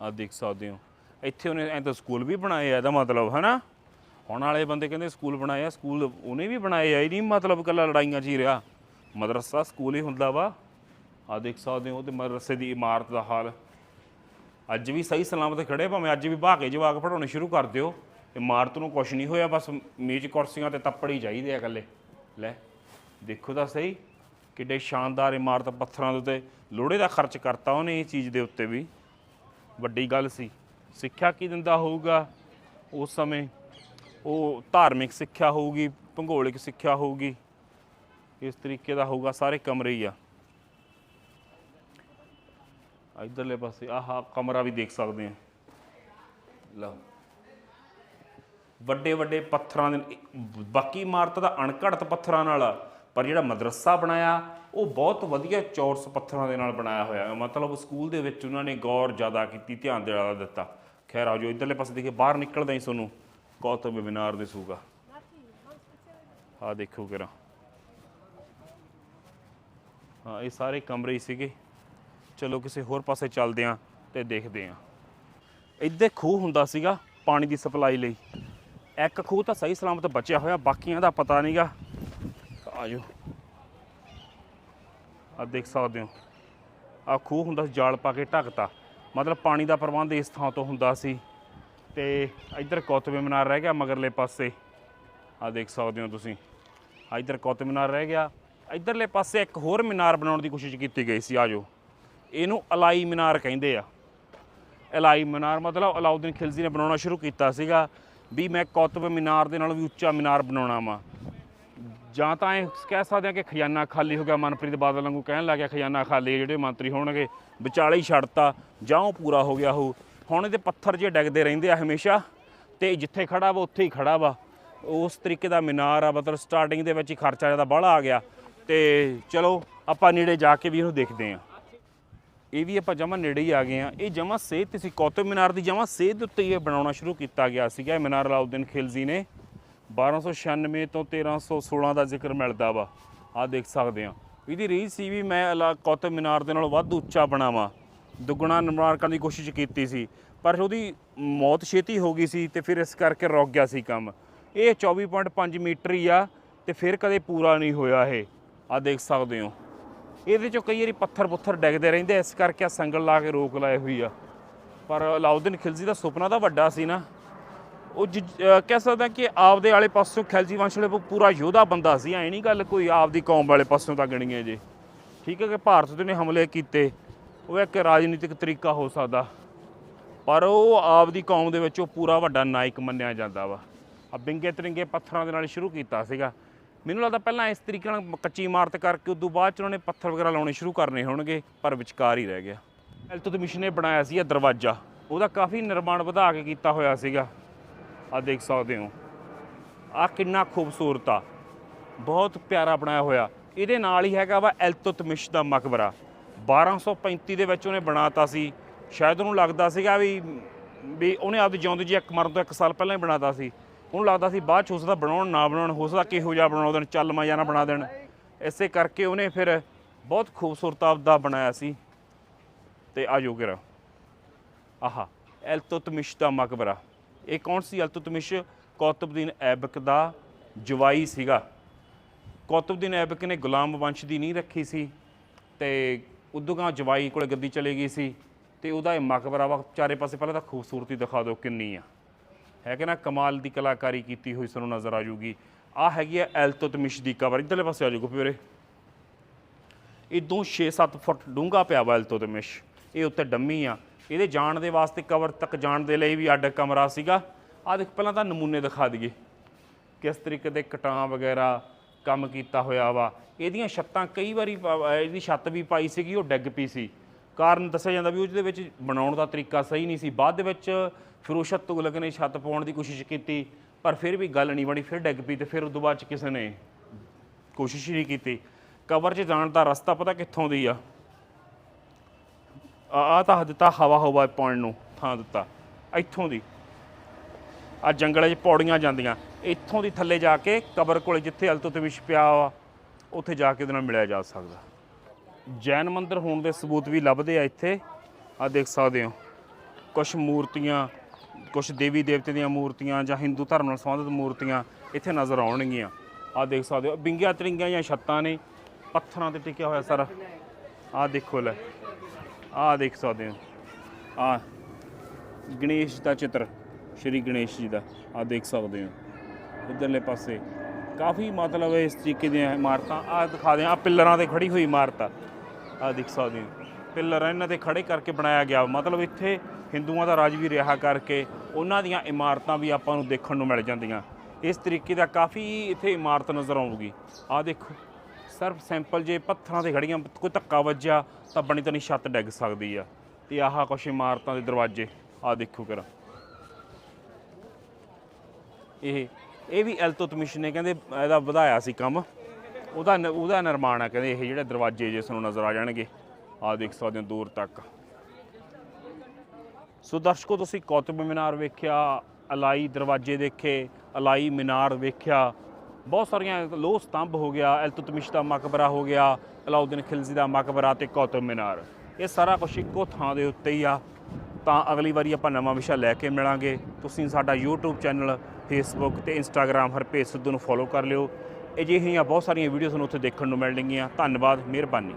ਆ ਦੇਖ ਸਕਦੇ ਹੋ, ਇੱਥੇ ਉਹਨੇ ਐਂ ਤਾਂ ਸਕੂਲ ਵੀ ਬਣਾਏ ਆ, ਇਹਦਾ ਮਤਲਬ, ਹਨਾ? ਹੁਣ ਵਾਲੇ ਬੰਦੇ ਕਹਿੰਦੇ ਸਕੂਲ ਬਣਾਏ ਆ ਸਕੂਲ ਉਹਨੇ ਵੀ ਬਣਾਏ ਆ, ਇਹ ਨਹੀਂ ਮਤਲਬ ਕੱਲਾ ਲੜਾਈਆਂ 'ਚ ਹੀ ਰਿਹਾ। ਮਦਰਸਾ ਸਕੂਲ ਹੀ ਹੁੰਦਾ ਵਾ। ਆ ਦੇਖ ਸਕਦੇ ਹੋ ਤੇ ਮਦਰਸੇ ਦੀ ਇਮਾਰਤ ਦਾ ਹਾਲ। ਅੱਜ ਵੀ ਸਹੀ ਸਲਾਮਤ ਖੜੇ, ਭਾਵੇਂ ਅੱਜ ਵੀ ਭਾਗੇ ਜਵਾਕ ਪੜਾਉਣੇ ਸ਼ੁਰੂ ਕਰ ਦਿਓ। ਇਮਾਰਤ ਨੂੰ ਕੁਝ ਨਹੀਂ ਹੋਇਆ, ਬਸ ਮੇਜ਼ ਕੁਰਸੀਆਂ ਤੇ ਤੱਪੜ ਹੀ ਚਾਹੀਦੇ ਆ ਇਕੱਲੇ। ਲੈ, ਦੇਖੋ ਤਾਂ ਸਹੀ, ਕਿੱਡੇ ਸ਼ਾਨਦਾਰ ਇਮਾਰਤ ਪੱਥਰਾਂ ਦੇ ਉੱਤੇ। ਲੋੜੇ ਦਾ ਖਰਚ ਕਰਤਾ ਉਹਨੇ ਇਹ ਚੀਜ਼ ਦੇ ਉੱਤੇ ਵੀ। ਵੱਡੀ ਗੱਲ ਸੀ। ਸਿੱਖਿਆ ਕੀ ਦਿੰਦਾ ਹੋਊਗਾ ਉਸ ਸਮੇਂ? ਉਹ ਧਾਰਮਿਕ ਸਿੱਖਿਆ ਹੋਊਗੀ, ਭੂਗੋਲਿਕ ਸਿੱਖਿਆ ਹੋਊਗੀ, ਇਸ ਤਰੀਕੇ ਦਾ ਹੋਊਗਾ, ਸਾਰੇ ਕਮਰੇ ਹੀ ਆ। ਇਧਰਲੇ ਪਾਸੇ, ਆਹ ਕਮਰਾ ਵੀ ਦੇਖ ਸਕਦੇ ਆ। ਲਓ। ਵੱਡੇ ਵੱਡੇ ਪੱਥਰਾਂ ਦੇ, ਬਾਕੀ ਇਮਾਰਤ ਦਾ ਅਣਘੜਤ ਪੱਥਰਾਂ ਨਾਲ ਪਰ ਜਿਹੜਾ ਮਦਰਸਾ ਬਣਾਇਆ, ਉਹ ਬਹੁਤ ਵਧੀਆ ਚੌਰਸ ਪੱਥਰਾਂ ਦੇ ਨਾਲ ਬਣਾਇਆ ਹੋਇਆ ਮਤਲਬ ਸਕੂਲ ਦੇ ਵਿੱਚ ਉਹਨਾਂ ਨੇ ਗੌਰ ਜ਼ਿਆਦਾ ਕੀਤੀ, ਧਿਆਨ ਜ਼ਿਆਦਾ ਦਿੱਤਾ। ਖੈਰ ਆਜੋ, ਇਧਰਲੇ ਪਾਸੇ ਦੇਖੇ ਬਾਹਰ ਨਿਕਲਦਾ ਹੀ ਤੁਹਾਨੂੰ। ਕੌਤਬ ਬਿਨਾਰ ਦੇ ਸੂਗਾ। ਆ ਦੇਖੋ ਕਿਰਾ ਹਾਂ, ਇਹ ਸਾਰੇ ਕਮਰੇ ਹੀ ਸੀਗੇ। ਚਲੋ ਕਿਸੇ ਹੋਰ ਪਾਸੇ ਚੱਲਦੇ ਆਂ ਤੇ ਦੇਖਦੇ ਆਂ ਇੱਥੇ ਖੂਹ ਹੁੰਦਾ ਸੀਗਾ ਪਾਣੀ ਦੀ ਸਪਲਾਈ ਲਈ। ਇੱਕ ਖੂਹ ਤਾਂ ਸਹੀ ਸਲਾਮਤ ਬਚਿਆ ਹੋਇਆ, ਬਾਕੀਆਂ ਦਾ ਪਤਾ ਨਹੀਂਗਾ ਆਜੋ। ਆ ਦੇਖ ਸਕਦੇ ਹੋ। ਆ ਖੂਹ ਹੁੰਦਾ ਸੀ, ਜਾਲ ਪਾ ਕੇ ਢੱਕਤਾ। ਮਤਲਬ ਪਾਣੀ ਦਾ ਪ੍ਰਬੰਧ ਇਸ ਥਾਂ ਤੋਂ ਹੁੰਦਾ ਸੀ। ਤੇ ਇੱਧਰ ਕੌਤਬੇ ਮਨਾਰ ਰਹਿ ਗਿਆ ਮਗਰਲੇ ਪਾਸੇ। ਆ ਦੇਖ ਸਕਦੇ ਹੋ ਤੁਸੀਂ। ਆ ਇੱਧਰ ਕੌਤਬ ਮਨਾਰ ਰਹਿ ਗਿਆ। ਇੱਧਰਲੇ ਪਾਸੇ ਇੱਕ ਹੋਰ ਮੀਨਾਰ ਬਣਾਉਣ ਦੀ ਕੋਸ਼ਿਸ਼ ਕੀਤੀ ਗਈ ਸੀ ਆਜੋ ਇਹਨੂੰ ਅਲਾਈ ਮੀਨਾਰ ਕਹਿੰਦੇ ਆ। ਅਲਾਈ ਮੀਨਾਰ ਮਤਲਬ ਅਲਾਉਦੀਨ ਖਿਲਜ਼ੀ ਨੇ ਬਣਾਉਣਾ ਸ਼ੁਰੂ ਕੀਤਾ ਸੀਗਾ ਵੀ ਮੈਂ ਕੌਤਬ ਮੀਨਾਰ ਦੇ ਨਾਲ ਵੀ ਉੱਚਾ ਮੀਨਾਰ ਬਣਾਉਣਾ ਵਾ। ਜਾਂ ਤਾਂ ਇਹ ਕਹਿ ਸਕਦੇ ਆ ਕਿ ਖਜ਼ਾਨਾ ਖਾਲੀ ਹੋ ਗਿਆ, ਮਨਪ੍ਰੀਤ ਬਾਦਲ ਵਾਂਗੂ ਕਹਿਣ ਲੱਗ ਗਿਆ, ਖਜ਼ਾਨਾ ਖਾਲੀ ਜਿਹੜੇ ਮੰਤਰੀ ਹੋਣਗੇ, ਵਿਚਾਲੇ ਹੀ ਛੱਡਤਾ, ਜਾਂ ਉਹ ਪੂਰਾ ਹੋ ਗਿਆ ਹੋ ਹੁਣ ਇਹਦੇ ਪੱਥਰ ਜੇ ਡਿੱਗਦੇ ਰਹਿੰਦੇ ਆ ਹਮੇਸ਼ਾ, ਤੇ ਜਿੱਥੇ ਖੜਾ ਵਾ ਉੱਥੇ ਹੀ ਖੜਾ ਵਾ। ਉਸ ਤਰੀਕੇ ਦਾ ਮੀਨਾਰ ਆ, ਮਤਲਬ ਸਟਾਰਟਿੰਗ ਦੇ ਵਿੱਚ ਹੀ ਖਰਚਾ ਜ਼ਿਆਦਾ ਬਾਹਲਾ ਆ ਗਿਆ। ਤੇ ਚਲੋ, ਆਪਾਂ ਨੇੜੇ ਜਾ ਕੇ ਵੀ ਇਹਨੂੰ ਦੇਖਦੇ ਆ ਇਹ ਵੀ ਆਪਾਂ ਜਮਾ ਨੇੜੇ ਹੀ ਆ ਗਏ ਆ ਇਹ ਜਮਾ ਸੇਧ ਤੇ ਸੀ ਕੌਤਬ ਮੀਨਾਰ ਦੀ ਜਮਾ ਸੇਧ ਦੇ ਉੱਤੇ ਹੀ ਇਹ ਬਣਾਉਣਾ ਸ਼ੁਰੂ ਕੀਤਾ ਗਿਆ ਸੀਗਾ। ਇਹ ਮੀਨਾਰ ਅਲਾਉਦੀਨ ਖਿਲਜ਼ੀ ਨੇ। 1296 ਤੋਂ 1316 ਦਾ ਜ਼ਿਕਰ ਮਿਲਦਾ ਵਾ। ਆ ਦੇਖ ਸਕਦੇ ਆ ਇਹਦੀ ਰੀਝ ਸੀ ਵੀ ਮੈਂ ਅਲਾ ਕੌਤਬ ਮੀਨਾਰ ਦੇ ਨਾਲੋਂ ਵੱਧ ਉੱਚਾ ਬਣਾਵਾਂ। ਦੁੱਗਣਾ ਨਿਰਮਾਣ ਕਰਨ ਦੀ ਕੋਸ਼ਿਸ਼ ਕੀਤੀ ਸੀ, ਪਰ ਉਹਦੀ ਮੌਤ ਛੇਤੀ ਹੋ ਗਈ ਸੀ ਤੇ ਫਿਰ ਇਸ ਕਰਕੇ ਰੁਕ ਗਿਆ ਸੀ ਕੰਮ। ਇਹ 24.5 ਮੀਟਰ ਹੀ ਆ ਤੇ ਫਿਰ ਕਦੇ ਪੂਰਾ ਨਹੀਂ ਹੋਇਆ ਇਹ। ਆ ਦੇਖ ਸਕਦੇ ਹੋ। ਇਹਦੇ ਚੋਂ ਕਈ ਵਾਰੀ ਪੱਥਰ ਪੁੱਥਰ ਡਿੱਗਦੇ ਰਹਿੰਦੇ ਇਸ ਕਰਕੇ ਆ ਸੰਗਲ ਲਾ ਕੇ ਰੋਕ ਲਾਏ ਹੋਈ ਆ। ਪਰ ਅਲਾਉਦੀਨ ਖਿਲਜ਼ੀ ਦਾ ਸੁਪਨਾ ਤਾਂ ਵੱਡਾ ਸੀ ਨਾ। ਉਹ ਜਿ- ਅਹ ਕਹਿ ਸਕਦਾ ਕਿ ਆਪਦੇ ਵਾਲੇ ਪਾਸੋਂ ਖਿਲਜੀ ਵੰਸ਼ ਵਾਲੇ ਪੂਰਾ ਯੋਧਾ ਬੰਦਾ ਸੀ, ਐ ਨਹੀਂ ਗੱਲ ਕੋਈ ਆਪਦੀ ਕੌਮ ਵਾਲੇ ਪਾਸੋਂ ਤਾਂ ਗਣੀਏ ਜੇ। ਠੀਕ ਹੈ ਕਿ ਭਾਰਤ ਦੇ ਨੇ ਹਮਲੇ ਕੀਤੇ। ਉਹ ਇੱਕ ਰਾਜਨੀਤਿਕ ਤਰੀਕਾ ਹੋ ਸਕਦਾ। ਪਰ ਉਹ ਆਪਦੀ ਕੌਮ ਦੇ ਵਿੱਚ ਉਹ ਪੂਰਾ ਵੱਡਾ ਨਾਇਕ ਮੰਨਿਆ ਜਾਂਦਾ ਵਾ। ਆ ਬਿੰਗੇ ਤਰਿੰਗੇ ਪੱਥਰਾਂ ਦੇ ਨਾਲ ਸ਼ੁਰੂ ਕੀਤਾ ਸੀਗਾ। ਮੈਨੂੰ ਲੱਗਦਾ ਪਹਿਲਾਂ ਇਸ ਤਰੀਕੇ ਨਾਲ ਕੱਚੀ ਇਮਾਰਤ ਕਰਕੇ ਉਦੋਂ ਬਾਅਦ ਚ ਉਹਨਾਂ ਨੇ ਪੱਥਰ ਵਗੈਰਾ ਲਾਉਣੇ ਸ਼ੁਰੂ ਕਰਨੇ ਹੋਣਗੇ, ਪਰ ਵਿਚਕਾਰ ਹੀ ਰਹਿ ਗਿਆ। ਇਲਤੁਤਮਿਸ਼ ਨੇ ਬਣਾਇਆ ਸੀ ਇਹ ਦਰਵਾਜ਼ਾ। ਉਹਦਾ ਕਾਫੀ ਨਿਰਮਾਣ ਵਧਾ ਕੇ ਕੀਤਾ ਹੋਇਆ ਸੀਗਾ। ਆ ਦੇਖ ਸਕਦੇ ਹੋ। ਆ ਕਿੰਨਾ ਖੂਬਸੂਰਤ ਆ। ਬਹੁਤ ਪਿਆਰਾ ਬਣਾਇਆ ਹੋਇਆ। ਇਹਦੇ ਨਾਲ ਹੀ ਹੈਗਾ ਵਾ ਇਲਤੁਤਮਿਸ਼ ਦਾ ਮਕਬਰਾ। 1235 ਦੇ ਵਿੱਚ ਉਹਨੇ ਬਣਾਤਾ ਸੀ। ਸ਼ਾਇਦ ਉਹਨੂੰ ਲੱਗਦਾ ਸੀਗਾ ਵੀ ਵੀ ਉਹਨੇ ਆਪਦੀ ਜਿਉਂਦੇ ਜੀ ਇੱਕ ਮਰਨ ਤੋਂ ਇੱਕ ਸਾਲ ਪਹਿਲਾਂ ਹੀ ਬਣਾਤਾ ਸੀ। ਉਹਨੂੰ ਲੱਗਦਾ ਸੀ ਬਾਅਦ ਚ ਹੋ ਸਕਦਾ ਬਣਾਉਣ ਨਾ ਬਣਾਉਣ, ਹੋ ਸਕਦਾ ਕਿਹੋ ਜਿਹਾ ਬਣਾ ਦੇਣ ਚੱਲ ਮਾ ਨਾ ਬਣਾ ਦੇਣ। ਇਸੇ ਕਰਕੇ ਉਹਨੇ ਫਿਰ ਬਹੁਤ ਖੂਬਸੂਰਤ ਆਪਦਾ ਬਣਾਇਆ ਸੀ। ਤੇ ਆਜੋ ਗਿਰਾ ਆਹਾ ਐਲਤੁਤਮਿਸ਼ ਦਾ ਮਕਬਰਾ। ਇਹ ਕੌਣ ਸੀ? ਅਲਤੁਤਮਿਸ਼ ਕੌਤਬਦੀਨ ਐਬਕ ਦਾ ਜਵਾਈ ਸੀਗਾ। ਕੌਤਬਦੀਨ ਐਬਕ ਨੇ ਗੁਲਾਮ ਵੰਸ਼ ਦੀ ਨਹੀਂ ਰੱਖੀ ਸੀ ਤੇ ਉਦੋਂਗਾ ਜਵਾਈ ਕੋਲ ਗੱਦੀ ਚਲੇ ਗਈ ਸੀ ਤੇ ਉਹਦਾ ਇਹ ਮਕਬਰਾ ਵਾ ਚਾਰੇ ਪਾਸੇ ਪਹਿਲਾਂ ਤਾਂ ਖੂਬਸੂਰਤੀ ਦਿਖਾ ਦਿਓ ਕਿੰਨੀ ਆ। ਹੈ ਕਿ ਨਾ ਕਮਾਲ ਦੀ ਕਲਾਕਾਰੀ ਕੀਤੀ ਹੋਈ ਸਾਨੂੰ ਨਜ਼ਰ ਆ ਜੂਗੀ। ਆ ਹੈਗੀ ਆ ਐਲਤੁਤਮਿਸ਼ ਦੀ ਕਬਰ ਇਧਰਲੇ ਪਾਸੇ ਆ ਜਾਊਗਾ ਪਿਓਰੇ ਇਦੋਂ 6-7 ਫੁੱਟ ਡੂੰਘਾ ਪਿਆ ਵਾ ਐਲਤੁਤਮਿਸ਼ ਇਹ ਉੱਤੇ ਡੰਮੀ ਆ। ਇਹਦੇ ਜਾਣ ਦੇ ਵਾਸਤੇ ਕਬਰ ਤੱਕ ਜਾਣ ਦੇ ਲਈ ਵੀ ਅੱਡ ਕਮਰਾ ਸੀਗਾ। ਆ ਦੇਖ, ਪਹਿਲਾਂ ਤਾਂ ਨਮੂਨੇ ਦਿਖਾ ਦਈਏ। ਕਿਸ ਤਰੀਕੇ ਦੇ ਕਟਾਂ ਵਗੈਰਾ ਕੰਮ ਕੀਤਾ ਹੋਇਆ ਵਾ। ਇਹਦੀਆਂ ਛੱਤਾਂ ਕਈ ਵਾਰੀ ਪਾ- ਇਹਦੀ ਛੱਤ ਵੀ ਪਾਈ ਸੀਗੀ, ਉਹ ਡਿੱਗ ਪਈ ਸੀ। ਕਾਰਨ ਦੱਸਿਆ ਜਾਂਦਾ ਵੀ ਉਹਦੇ ਵਿੱਚ ਬਣਾਉਣ ਦਾ ਤਰੀਕਾ ਸਹੀ ਨਹੀਂ ਸੀ। ਬਾਅਦ ਦੇ ਵਿੱਚ ਫਿਰੋਸ਼ਤ ਤੁਗਲਕ ਨੇ ਛੱਤ ਪਾਉਣ ਦੀ ਕੋਸ਼ਿਸ਼ ਕੀਤੀ, ਪਰ ਫਿਰ ਵੀ ਗੱਲ ਨਹੀਂ ਬਣੀ, ਫਿਰ ਡਿੱਗ ਪਈ ਤੇ ਫਿਰ ਉਦੋਂ ਬਾਅਦ ਚ ਕਿਸੇ ਨੇ ਕੋਸ਼ਿਸ਼ ਹੀ ਨਹੀਂ ਕੀਤੀ। ਕਬਰ 'ਚ ਜਾਣ ਦਾ ਰਸਤਾ ਪਤਾ ਕਿੱਥੋਂ ਦੀ ਆ? ਆ ਆ ਤਾਂ ਦਿੱਤਾ ਹਵਾ ਹਵਾ ਪਾਉਣ ਨੂੰ, ਥਾਂ ਦਿੱਤਾ। ਇੱਥੋਂ ਦੀ। ਆ ਜੰਗਲਾਂ 'ਚ ਪੌੜੀਆਂ ਜਾਂਦੀਆਂ। ਇੱਥੋਂ ਦੀ ਥੱਲੇ ਜਾ ਕੇ ਕਬਰ ਕੋਲ ਜਿੱਥੇ ਅਲਤੁਤਮਿਸ਼ ਪਿਆ ਵਾ, ਉੱਥੇ ਜਾ ਕੇ ਉਹਦੇ ਨਾਲ ਮਿਲਿਆ ਜਾ ਸਕਦਾ। ਜੈਨ ਮੰਦਿਰ ਹੋਣ ਦੇ ਸਬੂਤ ਵੀ ਲੱਭਦੇ ਆ ਇੱਥੇ। ਆ ਦੇਖ ਸਕਦੇ ਹੋ। ਕੁਝ ਮੂਰਤੀਆਂ ਕੁਝ ਦੇਵੀ ਦੇਵਤੇ ਦੀਆਂ ਮੂਰਤੀਆਂ ਜਾਂ ਹਿੰਦੂ ਧਰਮ ਨਾਲ ਸੰਬੰਧਿਤ ਮੂਰਤੀਆਂ ਇੱਥੇ ਨਜ਼ਰ ਆਉਣਗੀਆਂ। ਆ ਦੇਖ ਸਕਦੇ ਹੋ। ਬਿੰਗੀਆਂ ਤਰਿੰਗੀਆਂ ਜਾਂ ਛੱਤਾਂ ਨੇ। ਪੱਥਰਾਂ ਤੇ ਟਿਕਿਆ ਹੋਇਆ ਸਾਰਾ। ਆ ਦੇਖੋ ਲੈ। ਆ ਦੇਖ ਸਕਦੇ ਹੋ। ਆ ਗਣੇਸ਼ ਦਾ ਚਿੱਤਰ। ਸ਼੍ਰੀ ਗਣੇਸ਼ ਜੀ ਦਾ। ਆ ਦੇਖ ਸਕਦੇ ਹੋ। ਇਧਰਲੇ ਪਾਸੇ। ਕਾਫੀ ਮਤਲਬ ਇਸ ਤਰੀਕੇ ਦੀਆਂ ਇਮਾਰਤਾਂ ਆ ਦਿਖਾ ਦਿਆਂ ਆ ਪਿੱਲਰਾਂ ਤੇ ਖੜੀ ਹੋਈ ਇਮਾਰਤ ਆ। ਆ ਦੇਖ ਸਕਦੇ ਹੋ। ਪਿੱਲਰ ਇਹਨਾਂ ਤੇ ਖੜੇ ਕਰਕੇ ਬਣਾਇਆ ਗਿਆ। ਮਤਲਬ ਇੱਥੇ ਹਿੰਦੂਆਂ ਦਾ ਰਾਜ ਵੀ ਰਿਹਾ ਕਰਕੇ ਉਹਨਾਂ ਦੀਆਂ ਇਮਾਰਤਾਂ ਵੀ ਆਪਾਂ ਨੂੰ ਦੇਖਣ ਨੂੰ ਮਿਲ ਜਾਂਦੀਆਂ। ਇਸ ਤਰੀਕੇ ਦਾ ਕਾਫੀ ਇੱਥੇ ਇਮਾਰਤ ਨਜ਼ਰ ਆਊਗੀ। ਆ ਦੇਖੋ, ਸਿਰਫ ਸੈਂਪਲ ਜੇ ਪੱਥਰਾਂ ਤੇ ਖੜੀਆਂ, ਕੋਈ ਧੱਕਾ ਵੱਜਿਆ ਤਾਂ ਬਣੀ ਤਣੀ ਛੱਤ ਡਿੱਗ ਸਕਦੀ ਆ। ਤੇ ਆਹ ਕੁਛ ਇਮਾਰਤਾਂ ਦੇ ਦਰਵਾਜ਼ੇ ਆ ਦੇਖੋ ਕਰਾ ਇਹ ਇਹ ਵੀ ਐਲਤੁਤਮਿਸ਼ ਨੇ ਕਹਿੰਦੇ ਇਹਦਾ ਵਧਾਇਆ ਸੀ ਕੰਮ। ਉਹਦਾ ਨ- ਉਹਦਾ ਨਿਰਮਾਣ ਆ, ਕਹਿੰਦੇ ਇਹ ਜਿਹੜੇ ਦਰਵਾਜ਼ੇ ਜੇ ਸਾਨੂੰ ਨਜ਼ਰ ਆ ਜਾਣਗੇ। ਆ ਦੇਖ ਸਕਦੇ ਹੋ ਦੂਰ ਤੱਕ। ਸੋ ਦਰਸ਼ਕੋ, ਤੁਸੀਂ ਕੌਤਬ ਮੀਨਾਰ ਵੇਖਿਆ, ਅਲਾਈ ਦਰਵਾਜ਼ੇ ਦੇਖੇ, ਅਲਾਈ ਮੀਨਾਰ ਵੇਖਿਆ। ਬਹੁਤ ਸਾਰੀਆਂ ਲੋਹ ਸਤੰਭ ਹੋ ਗਿਆ ਐਲਤੁਤਮਿਸ਼ ਦਾ ਮਕਬਰਾ ਹੋ ਗਿਆ, ਅਲਾਉਦੀਨ ਖਿਲਜ਼ੀ ਦਾ ਮਕਬਰਾ ਤੇ ਕੌਤਬ ਮੀਨਾਰ। ਇਹ ਸਾਰਾ ਕੁਝ ਇੱਕੋ ਥਾਂ ਦੇ ਉੱਤੇ ਹੀ ਆ। ਤਾਂ ਅਗਲੀ ਵਾਰੀ ਆਪਾਂ ਨਵਾਂ ਵਿਸ਼ਾ ਲੈ ਕੇ ਮਿਲਾਂਗੇ। ਤੁਸੀਂ ਸਾਡਾ YouTube ਚੈਨਲ Facebook ਤੇ Instagram ਹਰਪੇਜ ਸਿੱਧੂ ਨੂੰ ਫੋਲੋ ਕਰ ਲਿਓ। ਅਜਿਹੀਆਂ ਬਹੁਤ ਸਾਰੀਆਂ ਵੀਡੀਓਜ਼ ਤੁਹਾਨੂੰ ਉੱਥੇ ਦੇਖਣ ਨੂੰ ਮਿਲਣਗੀਆਂ। ਧੰਨਵਾਦ, ਮਿਹਰਬਾਨੀ।